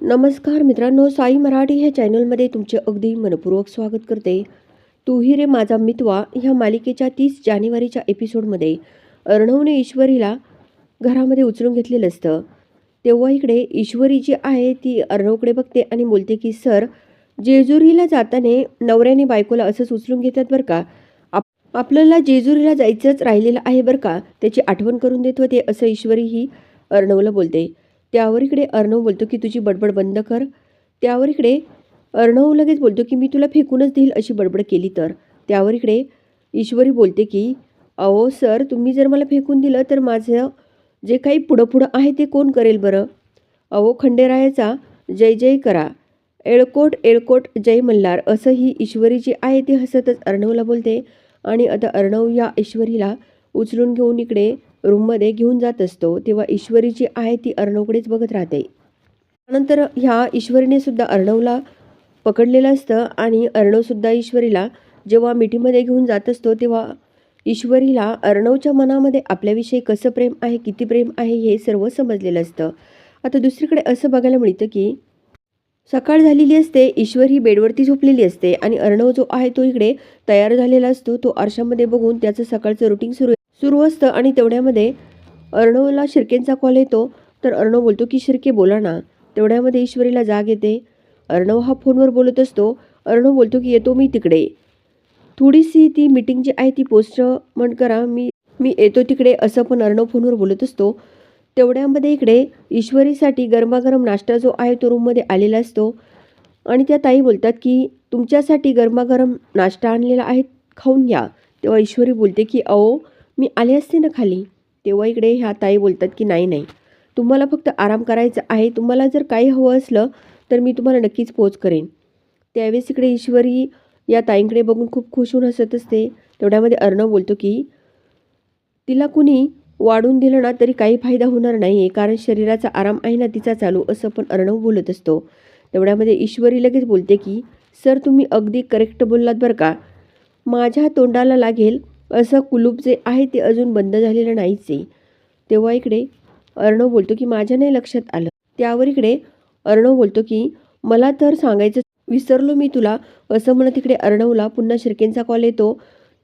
नमस्कार मित्रांनो साई मराठी ह्या चॅनलमध्ये तुमचे अगदी मनपूर्वक स्वागत करते. तूही रे माझा मितवा ह्या मालिकेच्या तीस जानेवारीच्या एपिसोडमध्ये अर्णवने ईश्वरीला घरामध्ये उचलून घेतलेलं असतं. तेव्हा इकडे ईश्वरी जी आहे ती अर्णवकडे बघते आणि बोलते की सर जेजुरीला जाताना नवऱ्याने बायकोला असंच उचलून घेतात बरं का? आप आपल्याला जेजुरीला जायचंच राहिलेलं आहे बरं का? त्याची आठवण करून देत होते असं ईश्वरी ही अर्णवला बोलते. त्यावर इकडे अर्णव बोलतो की तुझी बडबड बंद कर. त्यावर इकडे अर्णव लगेच बोलतो की मी तुला फेकूनच देईल अशी बडबड केली तर. त्यावर इकडे ईश्वरी बोलते की अहो सर तुम्ही जर मला फेकून दिलं तर माझं जे काही पुढं पुढं आहे ते कोण करेल बरं? अहो खंडेरायाचा जय जय करा. एळकोट एळकोट जय मल्हार. असं ही ईश्वरी जी आहे ती हसतच अर्णवला बोलते. आणि आता अर्णव या ईश्वरीला उचलून घेऊन इकडे रूममध्ये घेऊन जात असतो तेव्हा ईश्वरी जी आहे ती अर्णवकडेच बघत राहते. त्यानंतर ह्या ईश्वरीने सुद्धा अर्णवला पकडलेलं असतं आणि अर्णवसुद्धा ईश्वरीला जेव्हा मिठीमध्ये घेऊन जात असतो तेव्हा ईश्वरीला अर्णवच्या मनामध्ये आपल्याविषयी कसं प्रेम आहे किती प्रेम आहे हे सर्व समजलेलं असतं. आता दुसरीकडे असं बघायला मिळतं की सकाळ झालेली असते ईश्वर ही बेडवरती झोपलेली असते आणि अर्णव जो आहे तो इकडे तयार झालेला असतो तो आरशामध्ये बघून त्याचं सकाळचं रुटीन सुरू सुरू असतं आणि तेवढ्यामध्ये अर्णवला शिर्केंचा कॉल येतो. तर अर्णव बोलतो की शिर्के बोला ना. तेवढ्यामध्ये ईश्वरीला जाग येते. अर्णव हा फोनवर बोलत असतो. अर्णव बोलतो की येतो मी तिकडे. थोडीशी ती मीटिंग जी आहे ती पोस्टमन करा. मी मी येतो तिकडे असं पण अर्णव फोनवर बोलत असतो. तेवढ्यामध्ये इकडे ईश्वरीसाठी गरमागरम नाश्ता जो आहे तो रूममध्ये आलेला असतो. आणि त्या ताई बोलतात की तुमच्यासाठी गरमागरम नाश्ता आणलेला आहे खाऊन घ्या. तेव्हा ईश्वरी बोलते की अहो मी आले असते ना खाली तेव्हा इकडे ह्या ताई बोलतात की नाही नाही. तुम्हाला फक्त आराम करायचा आहे तुम्हाला जर काही हवं असलं तर मी तुम्हाला नक्कीच पोच करेन. त्यावेळेस इकडे ईश्वरी या ताईंकडे बघून खूप खुश होऊन हसत असते. तेवढ्यामध्ये अर्णव बोलतो की तिला कुणी वाढून दिलं ना तरी काही फायदा होणार नाही आहे कारण शरीराचा आराम आहे ना तिचा चालू असं पण अर्णव बोलत असतो. तेवढ्यामध्ये ईश्वरी लगेच बोलते की सर तुम्ही अगदी करेक्ट बोललात बरं का. माझ्या तोंडाला लागेल असं कुलूप जे आहे ते अजून बंद झालेलं नाहीच. आहे तेव्हा इकडे अर्णव बोलतो की माझ्या नाही लक्षात आलं. त्यावर इकडे अर्णव बोलतो की मला तर सांगायचं विसरलो मी तुला असं म्हणत इकडे अर्णवला पुन्हा शिर्केंचा कॉल येतो.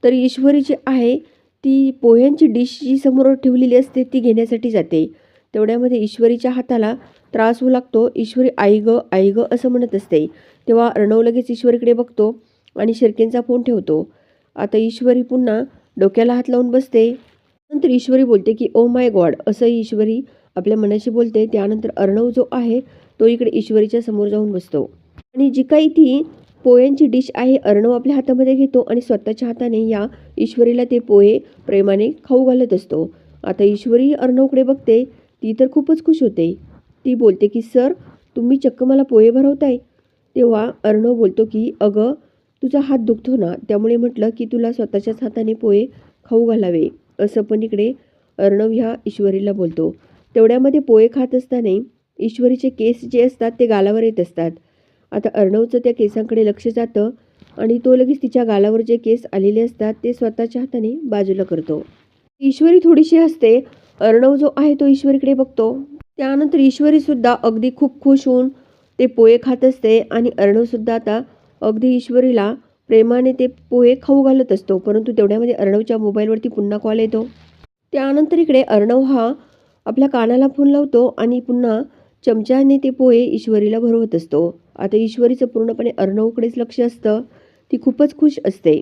तर ईश्वरी जी आहे ती पोह्यांची डिश जी समोर ठेवलेली असते ती घेण्यासाठी जाते. तेवढ्यामध्ये ईश्वरीच्या हाताला त्रास होऊ लागतो. ईश्वरी आई ग आई ग असं म्हणत असते. तेव्हा अर्णव लगेच ईश्वरीकडे बघतो आणि शिर्केंचा फोन ठेवतो. आता ईश्वरी पुन्हा डोक्याला हात लावून बसते. नंतर ईश्वरी बोलते की ओ माय गॉड असं ईश्वरी आपल्या मनाशी बोलते. त्यानंतर अर्णव जो आहे तो इकडे ईश्वरीच्या समोर जाऊन बसतो. आणि जी काही ती पोह्यांची डिश आहे अर्णव आपल्या हातामध्ये घेतो आणि स्वतःच्या हाताने या ईश्वरीला ते पोहे प्रेमाने खाऊ घालत असतो. आता ईश्वरी अर्णवकडे बघते. ती तर खूपच खुश होते. ती बोलते की सर तुम्ही चक्क मला पोहे भरवताय. तेव्हा अर्णव बोलतो की अगं तुझा हात दुखतो ना त्यामुळे म्हटलं की तुला स्वतःच्याच हाताने पोहे खाऊ घालावे असं पण इकडे अर्णव ह्या ईश्वरीला बोलतो. तेवढ्यामध्ये पोहे खात असताना ईश्वरीचे केस जे असतात ते गालावर येत असतात. आता अर्णवचं त्या केसांकडे लक्ष जातं आणि तो लगेच तिच्या गालावर जे केस आलेले असतात ते स्वतःच्या हाताने बाजूला करतो. ईश्वरी थोडीशी हसते. अर्णव जो आहे तो ईश्वरीकडे बघतो. त्यानंतर ईश्वरीसुद्धा अगदी खूप खुश होऊन ते पोहे खात असते आणि अर्णवसुद्धा आता अगदी ईश्वरीला प्रेमाने ते पोहे खाऊ घालत असतो परंतु तेवढ्यामध्ये अर्णवच्या मोबाईलवरती पुन्हा कॉल येतो. त्यानंतर इकडे अर्णव हा आपल्या कानाला फोन लावतो आणि पुन्हा चमच्याने ते पोहे ईश्वरीला भरवत असतो. आता ईश्वरीचं पूर्णपणे अर्णवकडेच लक्ष असतं ती खूपच खुश असते.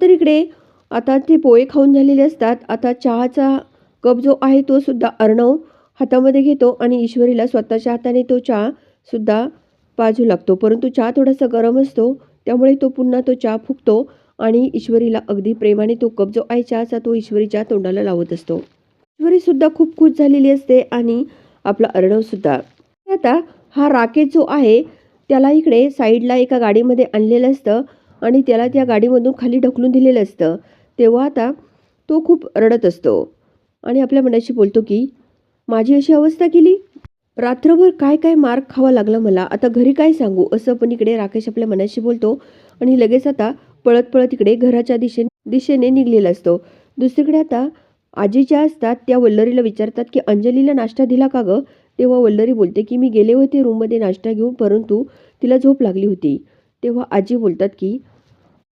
तर इकडे आता ते पोहे खाऊन झालेले असतात. आता चहाचा कप जो आहे तो सुद्धा अर्णव हातामध्ये घेतो आणि ईश्वरीला स्वतःच्या हाताने तो चहा सुद्धा पाजू लागतो. परंतु चहा थोडासा गरम असतो त्यामुळे तो पुन्हा तो चहा फुकतो आणि ईश्वरीला अगदी प्रेमाने तो कप जो आहे चहाचा तो ईश्वरीच्या तोंडाला लावत असतो. ईश्वरीसुद्धा खूप खुश झालेली असते आणि आपला अर्णवसुद्धा आता हा राकेश जो आहे त्याला इकडे साईडला एका गाडीमध्ये आणलेलं असतं आणि त्याला त्या गाडीमधून खाली ढकलून दिलेलं असतं. तेव्हा आता तो खूप रडत असतो आणि आपल्या मनाशी बोलतो की माझी अशी अवस्था केली? रात्रभर काय काय मार खावा लागला मला? आता घरी काय सांगू? असं पण इकडे राकेश आपल्या मनाशी बोलतो आणि लगेच आता पळत पळत इकडे घराच्या दिशेने दिशेने निघलेला असतो. दुसरीकडे आता आजी ज्या असतात त्या वल्लरीला विचारतात की अंजलीला नाश्ता दिला का गं? तेव्हा वल्लरी बोलते की मी गेले होते रूममध्ये नाश्ता घेऊन परंतु तिला झोप लागली होती. तेव्हा आजी बोलतात की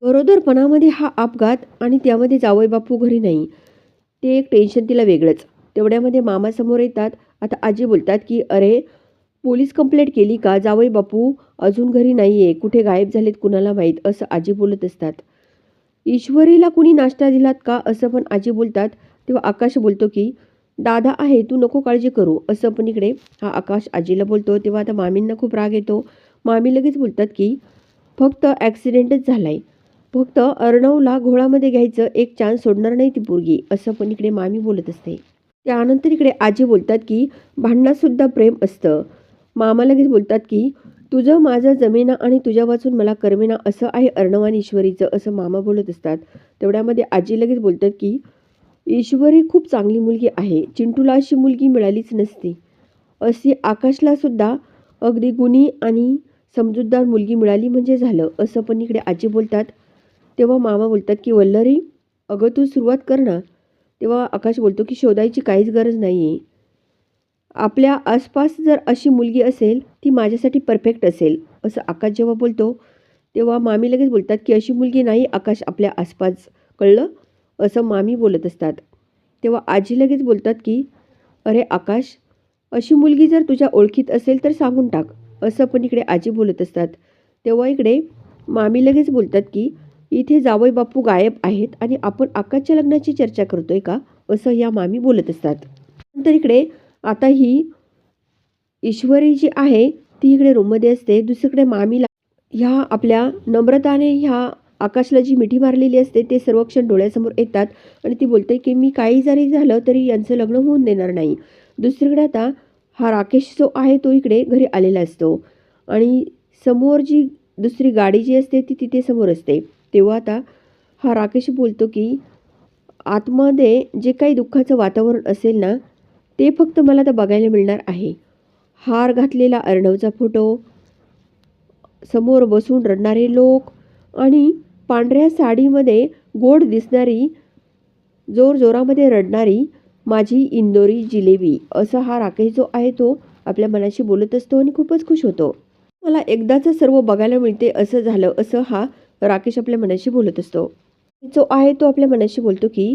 गरोदरपणामध्ये हा अपघात आणि त्यामध्ये जावई बापू घरी नाही. ते एक टेन्शन तिला वेगळंच. तेवढ्यामध्ये मामासमोर येतात आता आजी बोलतात की अरे पोलीस कंप्लेंट केली का? जावई बापू अजून घरी नाही आहे कुठे गायब झालेत कुणाला माहीत? असं आजी बोलत असतात. ईश्वरीला कुणी नाश्ता दिलात का? असं पण आजी बोलतात. तेव्हा आकाश बोलतो की दादा आहे तू नको काळजी करू. असं पण इकडे हा आकाश आजीला बोलतो. तेव्हा आता मामींना खूप राग येतो. मामी लगेच बोलतात की फक्त ॲक्सिडेंटच झाला आहे फक्त अर्णवला घोळामध्ये घ्यायचं. एक चान्स सोडणार नाही ती पोरगी. असं पण इकडे मामी बोलत असते. त्यानंतर इकडे आजी बोलतात की भांडणातसुद्धा प्रेम असतं. मामा लगेच बोलतात की तुझं माझं जमेना आणि तुझ्या वाचून मला करमेना असं आहे अर्णवान ईश्वरीचं असं मामा बोलत असतात. तेवढ्यामध्ये आजी लगेच बोलतात की ईश्वरी खूप चांगली मुलगी आहे. चिंटूला अशी मुलगी मिळालीच नसती. अशी आकाशलासुद्धा अगदी गुणी आणि समजूतदार मुलगी मिळाली म्हणजे झालं असं पण इकडे आजी बोलतात. तेव्हा मामा बोलतात की वल्लरी अगं तू सुरुवात कर ना. तेव्हा आकाश बोलतो की शोधायची काहीच गरज नाही. आहे आपल्या आसपास जर अशी मुलगी असेल ती माझ्यासाठी परफेक्ट असेल असं आकाश जेव्हा बोलतो तेव्हा मामी लगेच बोलतात की अशी मुलगी नाही आकाश आपल्या आसपास कळलं असं मामी बोलत असतात. तेव्हा आजी लगेच बोलतात की अरे आकाश अशी मुलगी जर तुझ्या ओळखीत असेल तर सांगून टाक असं पण इकडे आजी बोलत असतात. तेव्हा इकडे मामी लगेच बोलतात की इथे जावई बापू गायब आहेत आणि आपण आकाशच्या लग्नाची चर्चा करतोय का? असं या मामी बोलत असतात. नंतर इकडे आता ही ईश्वरी जी आहे ती इकडे रूममध्ये असते. दुसरीकडे मामीला ह्या आपल्या नम्रताने ह्या आकाशला जी मिठी मारलेली असते ते सर्व क्षण डोळ्यासमोर येतात आणि ती बोलते की मी काही जरी झालं तरी यांचं लग्न होऊन देणार नाही. दुसरीकडे आता हा राकेश जो आहे तो इकडे घरी आलेला असतो. आणि समोर जी दुसरी गाडी जी असते ती तिथे समोर असते. तेव्हा आता हा राकेश बोलतो की आतमध्ये जे काही दुःखाचं वातावरण असेल ना ते फक्त मला तर बघायला मिळणार आहे. हार घातलेला अर्णवचा फोटो समोर बसून रडणारे लोक आणि पांढऱ्या साडीमध्ये गोड दिसणारी जोरजोरामध्ये रडणारी माझी इंदोरी जिलेबी असा हा राकेश जो आहे तो आपल्या मनाशी बोलत असतो आणि खूपच खुश होतो. मला एकदाचं सर्व बघायला मिळते असं झालं असं हा राकेश आपल्या मनाशी बोलत असतो. जो आहे तो आपल्या मनाशी बोलतो की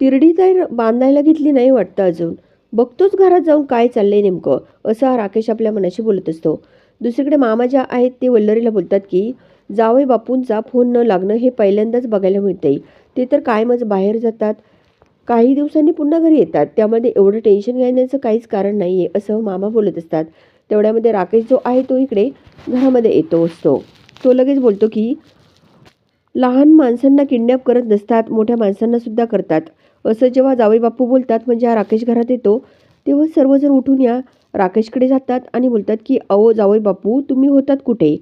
तिरडी तर बांधायला घेतली नाही वाटतं अजून. बघतोच घरात जाऊन काय चाललंय नेमकं असं हा राकेश आपल्या मनाशी बोलत असतो. दुसरीकडे मामा ज्या आहेत ते वल्लरीला बोलतात की जावई बापूंचा फोन न लागणं हे पहिल्यांदाच बघायला मिळते ते तर कायमच बाहेर जातात. काही दिवसांनी पुन्हा घरी येतात. त्यामध्ये एवढं टेन्शन घेण्याचं काहीच कारण नाही आहे असं मामा बोलत असतात. तेवढ्यामध्ये राकेश जो आहे तो इकडे घरामध्ये येतो असतो. तो लगेच बोलतो की लहान माणसांना किडनॅप करत नसतात मोठ्या माणसांनासुद्धा करतात. असं जेव्हा जावई बापू बोलतात म्हणजे हा राकेश घरात येतो तेव्हा सर्वजण उठून या राकेशकडे जातात आणि बोलतात की अहो जावई बापू तुम्ही होतात कुठे?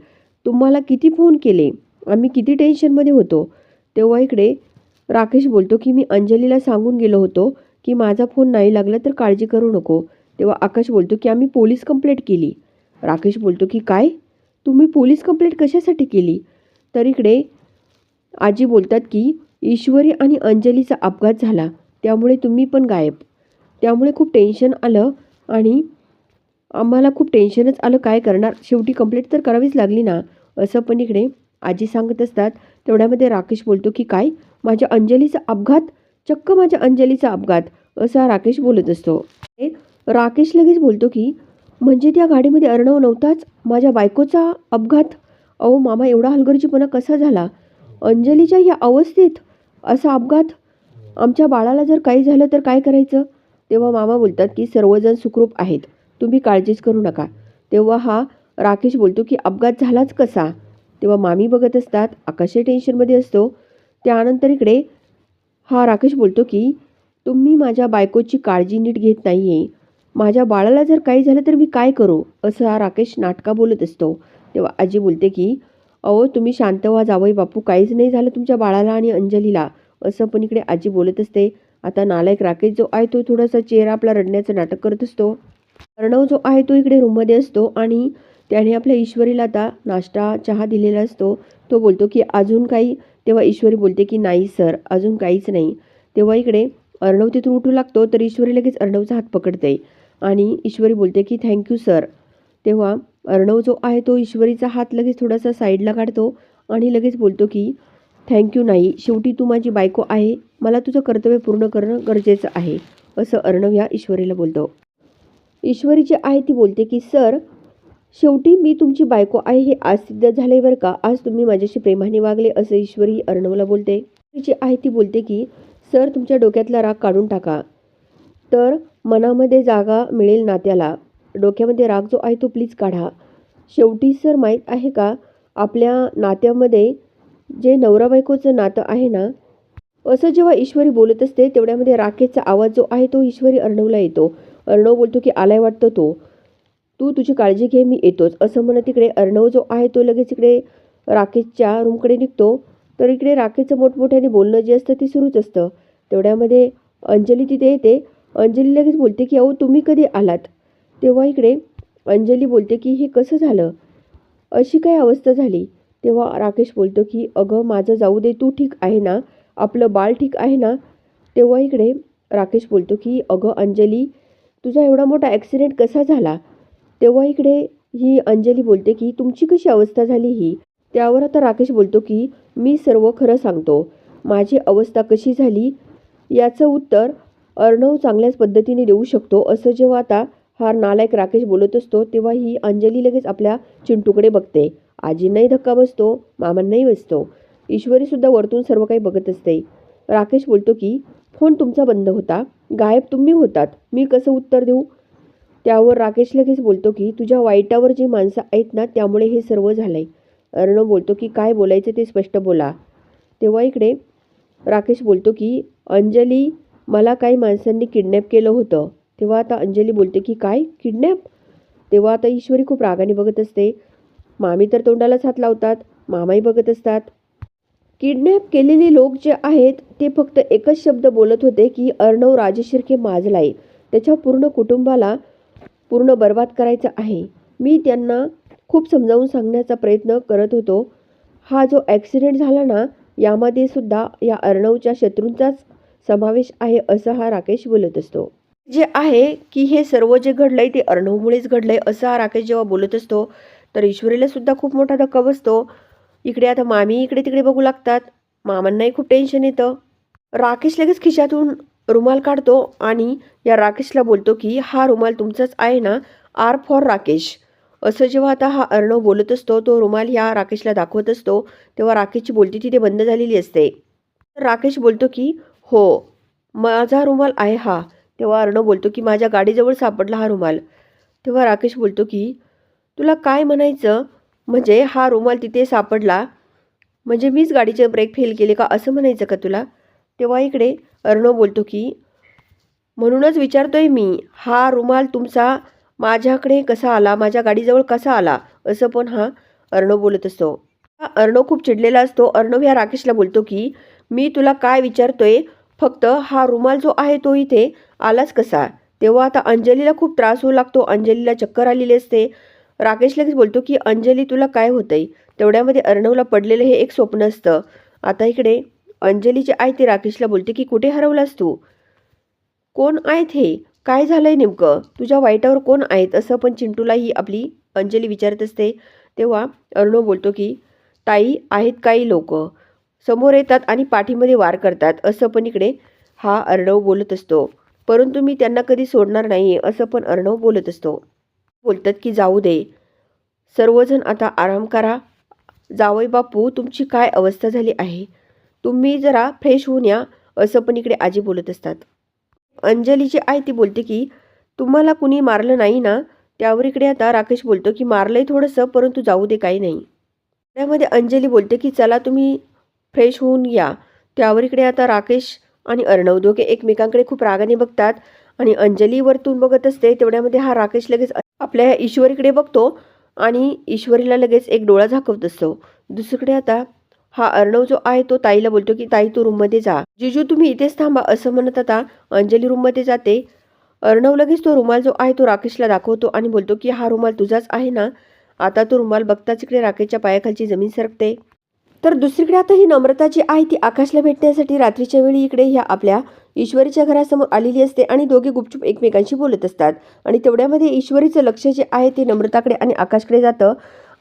तुम्हाला किती फोन केले? आम्ही किती टेन्शनमध्ये होतो? तेव्हा इकडे राकेश बोलतो की मी अंजलीला सांगून गेलो होतो की माझा फोन नाही लागला तर काळजी करू नको. तेव्हा आकाश बोलतो की आम्ही पोलीस कंप्लेंट केली. राकेश बोलतो की काय? तुम्ही पोलीस कंप्लेंट कशासाठी केली? तर इकडे आजी बोलतात की ईश्वरी आणि अंजलीचा अपघात झाला. त्यामुळे तुम्ही पण गायब. त्यामुळे खूप टेन्शन आलं आणि आम्हाला खूप टेन्शनच आलं. काय करणार? शेवटी कंप्लेंट तर करावीच लागली ना? असं पण इकडे आजी सांगत असतात. तेवढ्यामध्ये राकेश बोलतो की काय? माझ्या अंजलीचा अपघात? चक्क माझ्या अंजलीचा अपघात असा राकेश बोलत असतो. हे राकेश लगेच बोलतो की म्हणजे त्या गाडीमध्ये अर्णव नव्हताच. माझ्या बायकोचा अपघात. अहो मामा एवढा हलगर्जीपणा कसा झाला? अंजलीच्या या अवस्थेत असा अपघात? आमच्या बाळाला जर काही झालं तर काय करायचं? तेव्हा मामा बोलतात की सर्वजण सुखरूप आहेत. तुम्ही काळजीच करू नका. तेव्हा हा राकेश बोलतो की अपघात झालाच कसा? तेव्हा मामी बघत असतात आकाशही टेन्शनमध्ये असतो. त्यानंतर इकडे हा राकेश बोलतो की तुम्ही माझ्या बायकोची काळजी नीट घेत नाही आहे माझ्या बाळाला जर काही झालं तर मी काय करू? असं हा राकेश नाटका बोलत असतो. तेव्हा आजी बोलते की अहो तुम्ही शांत व्हा जावई बापू काहीच नाही झालं तुमच्या बाळाला आणि अंजलीला. असं पण इकडे आजी बोलत असते. आता नालायक राकेश जो आहे तो थोडासा चेहरा आपला रडण्याचं नाटक करत असतो. अर्णव जो आहे तो इकडे रूममध्ये असतो आणि त्याने आपल्या ईश्वरीला आता नाश्ता चहा दिलेला असतो. तो बोलतो की अजून काही? तेव्हा ईश्वरी बोलते की नाही सर अजून काहीच नाही. तेव्हा इकडे अर्णव तिथून उठू लागतो तर ईश्वरी लगेच अर्णवचा हात पकडते. आणि ईश्वरी बोलते की थँक्यू सर तेव्हा अर्णव जो आहे तो ईश्वरीचा हात लगेच थोडासा साईडला काढतो आणि लगेच बोलतो की थँक्यू नाही शेवटी तू माझी बायको आहे. मला तुझं कर्तव्य पूर्ण करणं गरजेचं आहे. असं अर्णव या ईश्वरीला बोलतो. ईश्वरी जी आहे ती बोलते की सर शेवटी मी तुमची बायको आहे हे आज सिद्ध झाले बरं का? आज तुम्ही माझ्याशी प्रेमाने वागले असं ईश्वरी अर्णवला बोलते. जी आहे ती बोलते की सर तुमच्या डोक्यातला राग काढून टाका. तर मनामध्ये जागा मिळेल नात्याला. डोक्यामध्ये राग जो आहे तो प्लीज काढा. शेवटी सर माहीत आहे का? आपल्या नात्यामध्ये जे नवरा बायकोचं नातं आहे ना असं जेव्हा ईश्वरी बोलत असते तेवढ्यामध्ये राकेशचा आवाज जो आहे तो ईश्वरी अर्णवला येतो. अर्णव बोलतो की आलाय वाटतं तो. तू तुझी काळजी घे मी येतोच. असं म्हणत तिकडे अर्णव जो आहे तो लगेच इकडे राकेशच्या रूमकडे निघतो. तर इकडे राकेशचं मोठमोठ्याने बोलणं जे असतं ते सुरूच असतं. तेवढ्यामध्ये अंजली तिथे येते. अंजली लगेच बोलते की अहो तुम्ही कधी आलात? तेव्हा इकडे अंजली बोलते की हे कसं झालं? अशी काय अवस्था झाली? तेव्हा राकेश बोलतो की अगं माझं जाऊ दे तू ठीक आहे ना? आपलं बाळ ठीक आहे ना? तेव्हा इकडे राकेश बोलतो की अगं अंजली तुझा एवढा मोठा ॲक्सिडेंट कसा झाला? तेव्हा इकडे ही अंजली बोलते की तुमची कशी अवस्था झाली ही? त्यावर आता राकेश बोलतो की मी सर्व खरं सांगतो. माझी अवस्था कशी झाली? याचं उत्तर अर्णव चांगल्याच पद्धतीने देऊ शकतो. असं जेव्हा आता हा नालायक राकेश बोलत असतो तेव्हा ही अंजली लगेच आपल्या चिंटूकडे बघते. आजींनाही धक्का बसतो मामांनाही बसतो. ईश्वरीसुद्धा वरतून सर्व काही बघत असते. राकेश बोलतो की फोन तुमचा बंद होता. गायब तुम्ही होतात. मी कसं उत्तर देऊ? त्यावर राकेश लगेच बोलतो की तुझ्या वाईटावर जी माणसं आहेत ना त्यामुळे हे सर्व झालंय. अर्णव बोलतो की काय बोलायचं ते स्पष्ट बोला. तेव्हा इकडे राकेश बोलतो की अंजली मला काही माणसांनी किडनॅप केलं होतं. तेव्हा आता अंजली बोलते की काय? किडनॅप तेव्हा आता ईश्वरी खूप रागाने बघत असते. मामी तर तोंडालाच हात लावतात. मामाही बघत असतात. किडनॅप केलेले लोक जे आहेत ते फक्त एकच शब्द बोलत होते की अर्णव राजेशिर्के आहे त्याच्या पूर्ण कुटुंबाला पूर्ण बर्बाद करायचं आहे. मी त्यांना खूप समजावून सांगण्याचा प्रयत्न करत होतो. हा जो ॲक्सिडेंट झाला ना यामध्ये सुद्धा या अर्णवच्या शत्रूंचाच समावेश आहे असं हा राकेश बोलत असतो. जे आहे की हे सर्व जे घडलंय ते अर्णवमुळेच घडलंय असं हा राकेश जेव्हा बोलत असतो तर ईश्वरीला सुद्धा खूप मोठा धक्का बसतो. इकडे आता मामी इकडे तिकडे बघू लागतात. मामांनाही खूप टेन्शन येतं. राकेश लगेच खिशातून रुमाल काढतो आणि या राकेशला बोलतो की हा रुमाल तुमचाच आहे ना? R for Rakesh. असं जेव्हा आता हा अर्णव बोलत असतो तो रुमाल ह्या राकेशला दाखवत असतो तेव्हा राकेशची बोलती तिथे बंद झालेली असते. तर राकेश बोलतो की हो माझा रुमाल आहे हा. तेव्हा अर्णव बोलतो की माझ्या गाडीजवळ सापडला हा रुमाल. तेव्हा राकेश बोलतो की तुला काय म्हणायचं? म्हणजे हा रुमाल तिथे सापडला? म्हणजे मीच गाडीचे ब्रेक फेल केले का? असं म्हणायचं का तुला? तेव्हा इकडे अर्णव बोलतो की म्हणूनच विचारतोय मी हा रुमाल तुमचा माझ्याकडे कसा आला? माझ्या गाडीजवळ कसा आला? असं पण हा अर्णव बोलत असतो. हा अर्णव खूप चिडलेला असतो. अर्णव ह्या राकेशला बोलतो की मी तुला काय विचारतोय? फक्त हा रुमाल जो आहे तो इथे आलाच कसा? तेव्हा आता अंजलीला खूप त्रास होऊ लागतो. अंजलीला चक्कर आलेली असते. राकेश लगेच बोलतो की अंजली तुला काय होतंय? तेवढ्यामध्ये अर्णवला पडलेलं हे एक स्वप्न असतं. आता इकडे अंजलीचे आई ते राकेशला बोलते की कुठे हरवलास तू? कोण आहेत हे? काय झालंय नेमकं? तुझ्या वाईटावर कोण आहेत? असं पण चिंटूला ही आपली अंजली विचारत असते. तेव्हा अर्णव बोलतो की ताई आहेत काही लोक. समोर येतात आणि पाठीमध्ये वार करतात असं पण इकडे हा अर्णव बोलत असतो. परंतु मी त्यांना कधी सोडणार नाही असं पण अर्णव बोलत असतो. बोलतात की जाऊ दे. सर्वजण आता आराम करा. जावई बापू तुमची काय अवस्था झाली आहे? तुम्ही जरा फ्रेश होऊन या असं पण इकडे आजी बोलत असतात. अंजलीची आई ती बोलते की तुम्हाला कुणी मारलं नाही ना? त्यावर इकडे आता राकेश बोलतो की मारलंय थोडंसं परंतु जाऊ दे काही नाही. त्यामध्ये अंजली बोलते की चला तुम्ही फ्रेश होऊन या. त्यावर इकडे आता राकेश आणि अर्णव दोघे एकमेकांकडे खूप रागाने बघतात आणि अंजली वरतून बघत असते तेवढ्यामध्ये हा राकेश लगेच आपल्या ईश्वरीकडे बघतो आणि ईश्वरीला लगेच एक डोळा झाकवत असतो. दुसरीकडे आता हा अर्णव जो आहे तो ताईला बोलतो की ताई तू रूममध्ये जा. जिजू तुम्ही इथेच थांबा असं म्हणत आता अंजली रूममध्ये जाते. अर्णव लगेच तो रुमाल जो आहे तो राकेशला दाखवतो आणि बोलतो की हा रुमाल तुझाच आहे ना? आता तो रुमाल बघताच इकडे राकेशच्या पायाखालची जमीन सरकते. तर दुसरीकडे आता ही नम्रता जी आहे ती आकाशला भेटण्यासाठी रात्रीच्या वेळी इकडे ह्या आपल्या ईश्वरीच्या घरासमोर आलेली असते आणि दोघे गुपचूप एकमेकांशी बोलत असतात. आणि तेवढ्यामध्ये ईश्वरीचं लक्ष जे आहे ते नम्रताकडे आणि आकाशकडे जातं.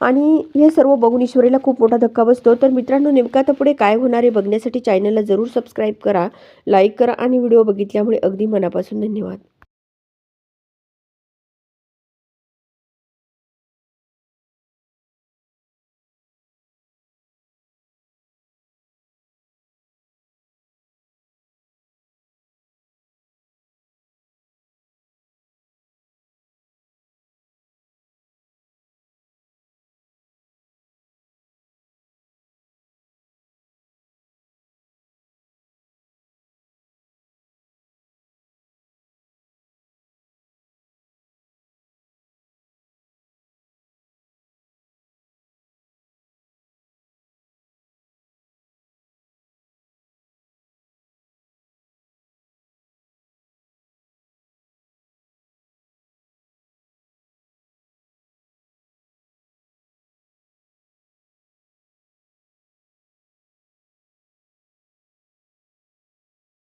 आणि हे सर्व बघून ईश्वरीला खूप मोठा धक्का बसतो. तर मित्रांनो नेमका तर पुढे काय होणार आहे बघण्यासाठी चॅनलला जरूर सबस्क्राईब करा लाईक करा आणि व्हिडिओ बघितल्यामुळे अगदी मनापासून धन्यवाद.